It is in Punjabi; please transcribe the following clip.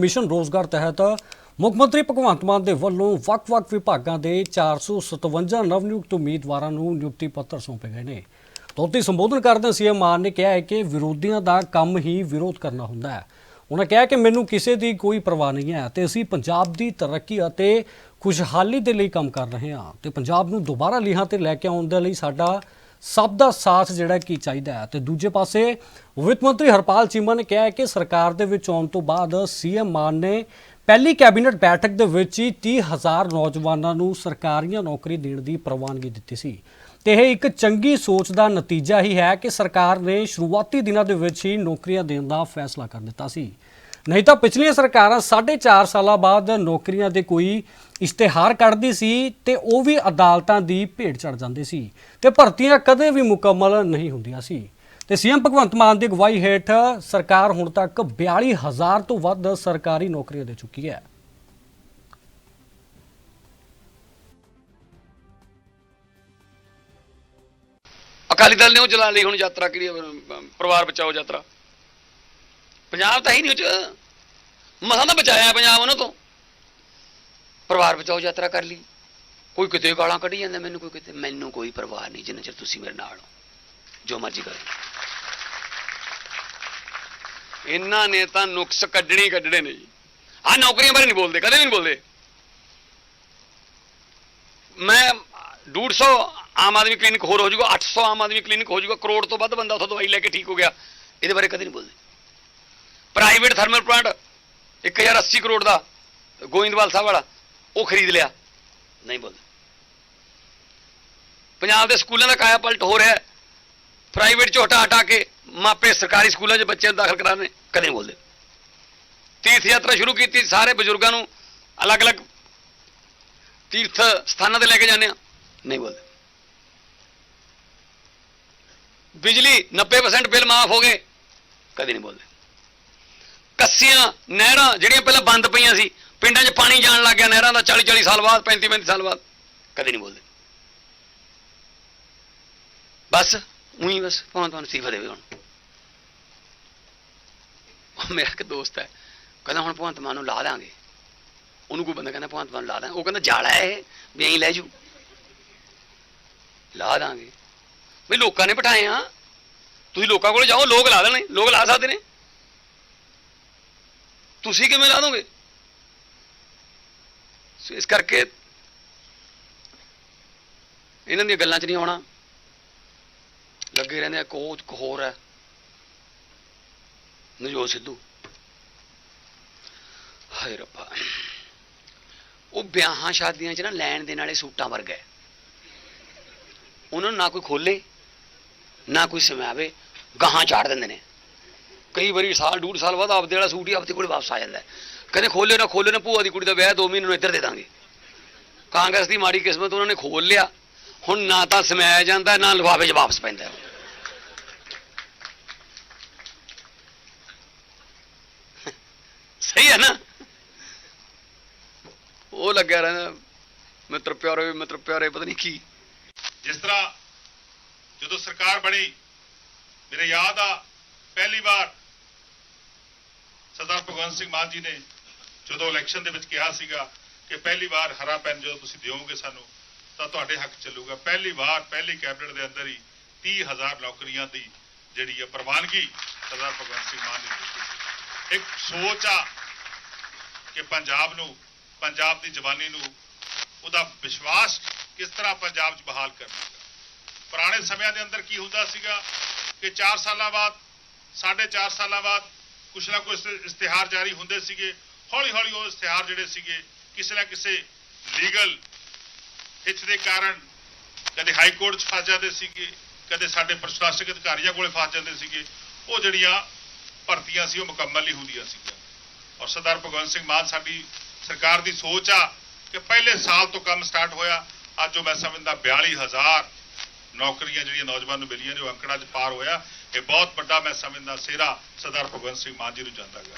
ਮਿਸ਼ਨ ਰੋਜ਼ਗਾਰ ਤਹਿਤ ਮੁੱਖ ਮੰਤਰੀ ਭਗਵੰਤ ਮਾਨ ਦੇ ਵੱਲੋਂ ਵੱਖ-ਵੱਖ ਵਿਭਾਗਾਂ ਦੇ 457 ਨਵਨਿਯੁਕਤ ਉਮੀਦਵਾਰਾਂ ਨੂੰ ਨਿਯੁਕਤੀ ਪੱਤਰ ਸੌਂਪੇ ਗਏ ਨੇ। ਤੋਤੀ ਸੰਬੋਧਨ ਕਰਦੇ ਸੀਐਮ ਮਾਨ ਨੇ ਕਿਹਾ ਹੈ ਕਿ ਵਿਰੋਧੀਆਂ ਦਾ ਕੰਮ ਹੀ ਵਿਰੋਧ ਕਰਨਾ ਹੁੰਦਾ ਹੈ। ਉਹਨਾਂ ਕਿਹਾ ਕਿ ਮੈਨੂੰ ਕਿਸੇ ਦੀ ਕੋਈ ਪਰਵਾਹ ਨਹੀਂ ਹੈ ਤੇ ਅਸੀਂ ਪੰਜਾਬ ਦੀ ਤਰੱਕੀ ਅਤੇ ਖੁਸ਼ਹਾਲੀ ਦੇ ਲਈ ਕੰਮ ਕਰ ਰਹੇ ਹਾਂ ਤੇ ਪੰਜਾਬ ਨੂੰ ਦੁਬਾਰਾ ਲੀਹਾਂ ਤੇ ਲੈ ਕੇ ਆਉਣ ਦੇ ਲਈ ਸਾਡਾ ਸਭ ਦਾ ਸਾਥ ਜਿਹੜਾ ਕੀ ਚਾਹੀਦਾ ਹੈ? ਤੇ ਦੂਜੇ ਪਾਸੇ ਵਿੱਤ ਮੰਤਰੀ ਹਰਪਾਲ ਚੀਮਾ ਨੇ ਕਿਹਾ ਕਿ ਸਰਕਾਰ ਦੇ ਵਿੱਚ ਆਉਣ ਤੋਂ ਬਾਅਦ ਸੀਐਮ ਮਾਨ ਨੇ ਪਹਿਲੀ ਕੈਬਨਿਟ ਬੈਠਕ ਦੇ ਵਿੱਚ ਹੀ 30000 ਨੌਜਵਾਨਾਂ ਨੂੰ ਸਰਕਾਰੀਆਂ ਨੌਕਰੀ ਦੇਣ ਦੀ ਪ੍ਰਵਾਨਗੀ ਦਿੱਤੀ ਸੀ। ਤੇ ਇਹ ਇੱਕ ਚੰਗੀ ਸੋਚ ਦਾ ਨਤੀਜਾ ਹੀ ਹੈ ਕਿ ਸਰਕਾਰ ਨੇ ਸ਼ੁਰੂਆਤੀ ਦਿਨਾਂ ਦੇ ਵਿੱਚ ਹੀ ਨੌਕਰੀਆਂ ਦੇਣ ਦਾ ਫੈਸਲਾ ਕਰ ਦਿੱਤਾ ਸੀ। ਨਹੀਂ ਤਾਂ ਪਿਛਲੀਆਂ ਸਰਕਾਰਾਂ 4.5 ਸਾਲਾਂ ਬਾਅਦ ਨੌਕਰੀਆਂ ਦੇ ਕੋਈ ਇਸ਼ਤਿਹਾਰ ਕੱਢਦੀ ਸੀ ਤੇ ਉਹ ਵੀ ਅਦਾਲਤਾਂ ਦੀ ਭੇਟ ਚੜ ਜਾਂਦੇ ਸੀ ਤੇ ਭਰਤੀਆਂ ਕਦੇ ਵੀ ਮੁਕੰਮਲ ਨਹੀਂ ਹੁੰਦੀਆਂ ਸੀ। ਤੇ ਸੀਐਮ ਭਗਵੰਤ ਮਾਨ ਦੀ ਅਗਵਾਈ ਹੇਠ ਸਰਕਾਰ ਹੁਣ ਤੱਕ 42000 ਤੋਂ ਵੱਧ ਸਰਕਾਰੀ ਨੌਕਰੀਆਂ ਦੇ ਚੁੱਕੀ ਹੈ। ਅਕਾਲੀ ਦਲ ਨੇ ਉਹ ਚਲਾ ਲਈ, ਹੁਣ ਯਾਤਰਾ ਕਿਹੜੀ ਪਰਿਵਾਰ ਬਚਾਓ ਯਾਤਰਾ। ਪੰਜਾਬ ਤਾਂ ਹੀ ਨਹੀਂ ਉਹ ਚ। ਮਸਾਂ ਤਾਂ ਬਚਾਇਆ ਪੰਜਾਬ ਉਹਨਾਂ ਤੋਂ। ਪਰਿਵਾਰ ਬਚਾਓ ਯਾਤਰਾ ਕਰ ਲਈ। ਕੋਈ ਕਿਤੇ ਗਾਲਾਂ ਕੱਢੀ ਜਾਂਦਾ, ਮੈਨੂੰ ਕੋਈ ਕਿਤੇ, ਮੈਨੂੰ ਕੋਈ ਪਰਵਾਹ ਨਹੀਂ, ਜਿੰਨਾ ਚਿਰ ਤੁਸੀਂ ਮੇਰੇ ਨਾਲ ਹੋ। ਜੋ ਮਰਜ਼ੀ ਕਰੋ। ਇਹਨਾਂ ਨੇ ਤਾਂ ਨੁਕਸ ਕੱਢਣੇ ਹੀ ਕੱਢਣੇ ਨੇ ਜੀ। ਆ ਨੌਕਰੀਆਂ ਬਾਰੇ ਨਹੀਂ ਬੋਲਦੇ, ਕਦੇ ਵੀ ਨਹੀਂ ਬੋਲਦੇ। ਮੈਂ 150 ਆਮ ਆਦਮੀ ਕਲੀਨਿਕ ਹੋਰ ਹੋ ਜਾਊਗਾ 800 ਆਮ ਆਦਮੀ ਕਲੀਨਿਕ ਹੋ ਜਾਊਗਾ, ਕਰੋੜ ਤੋਂ ਵੱਧ ਬੰਦਾ ਉੱਥੋਂ ਦਵਾਈ ਲੈ ਕੇ ਠੀਕ ਹੋ ਗਿਆ। ਇਹਦੇ ਬਾਰੇ ਕਦੇ ਨਹੀਂ ਬੋਲਦੇ। ਪ੍ਰਾਈਵੇਟ ਥਰਮਲ ਪਲਾਂਟ 1080 ਕਰੋੜ ਦਾ ਗੋਇੰਦਵਾਲ ਸਾਹਿਬ ਵਾਲਾ ਉਹ ਖਰੀਦ ਲਿਆ। ਨਹੀਂ ਬੋਲਦੇ। ਪੰਜਾਬ ਦੇ ਸਕੂਲਾਂ ਦਾ ਕਾਇਆ ਪਲਟ ਹੋ ਰਿਹਾ ਪ੍ਰਾਈਵੇਟ ਚ ਹਟਾ ਹਟਾ ਕੇ ਮਾਪੇ ਸਰਕਾਰੀ ਸਕੂਲਾਂ 'ਚ ਬੱਚਿਆਂ ਨੂੰ ਦਾਖਲ ਕਰਾਉਣੇ ਕਦੇ ਨਹੀਂ ਬੋਲਦੇ। ਤੀਰਥ ਯਾਤਰਾ ਸ਼ੁਰੂ ਕੀਤੀ ਸਾਰੇ ਬਜ਼ੁਰਗਾਂ ਨੂੰ ਅਲੱਗ-ਅਲੱਗ ਤੀਰਥ ਸਥਾਨਾਂ ਤੇ ਲੈ ਕੇ ਜਾਂਦੇ ਆ। ਨਹੀਂ ਬੋਲਦੇ। ਬਿਜਲੀ 90% ਬਿੱਲ ਮਾਫ ਹੋ ਗਏ। ਕਦੇ ਨਹੀਂ ਬੋਲਦੇ। ਕੱਸੀਆਂ ਨਹਿਰਾਂ, ਜਿਹੜੀਆਂ ਪਹਿਲਾਂ ਬੰਦ ਪਈਆਂ ਸੀ, ਪਿੰਡਾਂ 'ਚ ਪਾਣੀ ਜਾਣ ਲੱਗ ਗਿਆ, ਨਹਿਰਾਂ ਦਾ 40 40 ਸਾਲ ਬਾਅਦ 35 35 ਸਾਲ ਬਾਅਦ। ਕਦੇ ਨਹੀਂ ਬੋਲਦੇ। ਬਸ, ਉਹੀ ਬਸ, ਭਾਵੇਂ ਤੁਹਾਨੂੰ ਸੀਫਾ ਦੇਵੇ ਹੁਣ। ਮੇਰਾ ਇੱਕ ਦੋਸਤ ਹੈ, ਕਹਿੰਦਾ ਹੁਣ ਭਗਵੰਤ ਮਾਨ ਨੂੰ ਲਾ ਦਾਂਗੇ। ਉਹਨੂੰ ਕੋਈ ਬੰਦਾ ਕਹਿੰਦਾ, ਭਗਵੰਤ ਮਾਨ ਲਾ ਦਾਂ ਉਹ ਕਹਿੰਦਾ, ਜਾਲਾ ਹੈ ਇਹ, ਵੀ ਐਂ ਲੈ ਜੂ ਲਾ ਦਾਂਗੇ। ਵੀ ਲੋਕਾਂ ਨੇ ਬਿਠਾਏ ਆ। ਤੁਸੀਂ ਲੋਕਾਂ ਕੋਲ ਜਾਓ, ਲੋਕ ਲਾ ਦੇਣੇ, ਲੋਕ ਲਾ ਸਕਦੇ ਨੇ। ਤੁਸੀਂ ਕਿਵੇਂ ਲਾ ਦੋਗੇ? ਸੋ ਇਸ ਕਰਕੇ ਇਹਨਾਂ ਦੀਆਂ ਗੱਲਾਂ 'ਚ ਨਹੀਂ ਆਉਣਾ। ਲੱਗੇ ਰਹਿੰਦੇ ਆ ਕੋਚ ਇੱਕ ਹੈ। ਨਜੋਤ ਸਿੱਧੂ। ਹਾਏ ਰੱਬਾ। ਉਹ ਵਿਆਹਾਂ ਸ਼ਾਦੀਆਂ 'ਚ ਨਾ ਲੈਣ ਦੇਣ ਵਾਲੇ ਸੂਟਾਂ ਵਰਗਾ ਹੈ। ਉਹਨਾਂ ਨੂੰ ਨਾ ਕੋਈ ਖੋਲੇ, ਨਾ ਕੋਈ ਸਮਾਵੇ, ਗਾਹਾਂ ਚਾੜ ਦਿੰਦੇ ਨੇ। ਕਈ ਵਾਰੀ ਸਾਲ, ਡੂਢ ਸਾਲ ਬਾਅਦ ਆਪਦੇ ਵਾਲਾ ਸੂਟ ਹੀ ਆਪਦੇ ਕੋਲ ਵਾਪਸ ਆ ਜਾਂਦਾ ਹੈ। ਕਹਿੰਦੇ ਖੋਲੇ ਨਾ ਖੋਲੇ ਨਾ, ਭੂਆ ਦੀ ਕੁੜੀ ਦਾ ਵਿਆਹ 2 ਮਹੀਨੇ ਨੂੰ ਇੱਧਰ ਦੇ ਦਾਂਗੇ। ਕਾਂਗਰਸ ਦੀ ਮਾੜੀ ਕਿਸਮਤ ਉਹਨਾਂ ਨੇ ਖੋਲ ਲਿਆ। ਹੁਣ ਨਾ ਤਾਂ ਸਮਾਇਆ ਜਾਂਦਾ, ਨਾ ਲਿਫਾਫੇ 'ਚ ਵਾਪਸ ਪੈਂਦਾ ਸਹੀ ਹੈ ਨਾ? ਉਹ ਲੱਗਿਆ ਰਹਿੰਦਾ, ਮਿੱਤਰ ਪਿਆਰੇ ਮਿੱਤਰ ਪਿਆਰੇ, ਪਤਾ ਨਹੀਂ ਕੀ। ਜਿਸ ਤਰ੍ਹਾਂ ਜਦੋਂ ਸਰਕਾਰ ਬਣੀ ਮੇਰੇ ਯਾਦ ਆ, ਪਹਿਲੀ ਵਾਰ ਸਰਦਾਰ ਭਗਵੰਤ ਸਿੰਘ ਮਾਨ ਜੀ ਨੇ ਜਦੋਂ ਇਲੈਕਸ਼ਨ ਦੇ ਵਿੱਚ ਕਿਹਾ ਸੀਗਾ ਕਿ ਪਹਿਲੀ ਵਾਰ ਹਰਾ ਪੈਨ ਜਦੋਂ ਤੁਸੀਂ ਦਿਓਗੇ ਸਾਨੂੰ, ਤਾਂ ਤੁਹਾਡੇ ਹੱਕ ਚੱਲੂਗਾ। ਪਹਿਲੀ ਵਾਰ ਪਹਿਲੀ ਕੈਬਨਿਟ ਦੇ ਅੰਦਰ ਹੀ 30000 ਨੌਕਰੀਆਂ ਦੀ ਜਿਹੜੀ ਹੈ ਪ੍ਰਵਾਨਗੀ ਸਰਦਾਰ ਭਗਵੰਤ ਸਿੰਘ ਮਾਨ ਨੇ ਦਿੱਤੀ ਇੱਕ ਸੋਚ ਆ ਕਿ ਪੰਜਾਬ ਨੂੰ, ਪੰਜਾਬ ਦੀ ਜਵਾਨੀ ਨੂੰ ਉਹਦਾ ਵਿਸ਼ਵਾਸ ਕਿਸ ਤਰ੍ਹਾਂ ਪੰਜਾਬ 'ਚ ਬਹਾਲ ਕਰਨਾ ਪੁਰਾਣੇ ਸਮਿਆਂ ਦੇ ਅੰਦਰ ਕੀ ਹੁੰਦਾ ਸੀਗਾ ਕਿ 4 ਸਾਲਾਂ ਬਾਅਦ, ਸਾਢੇ 4 ਸਾਲਾਂ ਬਾਅਦ ਕੁਛ ਨਾ ਕੁਛ ਇਸ਼ਤਿਹਾਰ ਜਾਰੀ ਹੁੰਦੇ ਸੀਗੇ। ਹੌਲੀ ਹੌਲੀ ਉਹ ਇਸ਼ਤਿਹਾਰ ਜਿਹੜੇ ਸੀਗੇ, ਕਿਸੇ ਨਾ ਕਿਸੇ ਲੀਗਲ ਹਿੱਤ ਦੇ ਕਾਰਨ ਕਦੇ ਹਾਈ ਕੋਰਟ 'ਚ ਫਸ ਜਾਂਦੇ ਸੀਗੇ, ਕਦੇ ਸਾਡੇ ਪ੍ਰਸ਼ਾਸਕ ਅਧਿਕਾਰੀਆਂ ਕੋਲੇ ਫਸ ਜਾਂਦੇ ਸੀਗੇ। ਉਹ ਜਿਹੜੀਆਂ ਭਰਤੀਆਂ ਸੀ, ਉਹ ਮੁਕੰਮਲ ਨਹੀਂ ਹੁੰਦੀਆਂ ਸੀਗੀਆਂ। ਔਰ ਸਰਦਾਰ ਭਗਵੰਤ ਸਿੰਘ ਮਾਨ ਸਾਡੀ ਸਰਕਾਰ ਦੀ ਸੋਚ ਆ ਕਿ ਪਹਿਲੇ ਸਾਲ ਤੋਂ ਕੰਮ ਸਟਾਰਟ ਹੋਇਆ। ਅੱਜ ਜੋ ਮੈਂ ਸਮਝਦਾ 42000 ਨੌਕਰੀਆਂ ਜਿਹੜੀਆਂ ਨੌਜਵਾਨ ਨੂੰ ਮਿਲੀਆਂ ਨੇ ਉਹ ਅੰਕੜਾ 'ਚ ਪਾਰ ਹੋਇਆ। ਇਹ ਬਹੁਤ ਵੱਡਾ ਮੈਂ ਸਮਝਦਾ, ਸਿਹਰਾ ਸਰਦਾਰ ਭਗਵੰਤ ਸਿੰਘ ਮਾਨ ਜੀ ਨੂੰ ਜਾਂਦਾ ਗਿਆ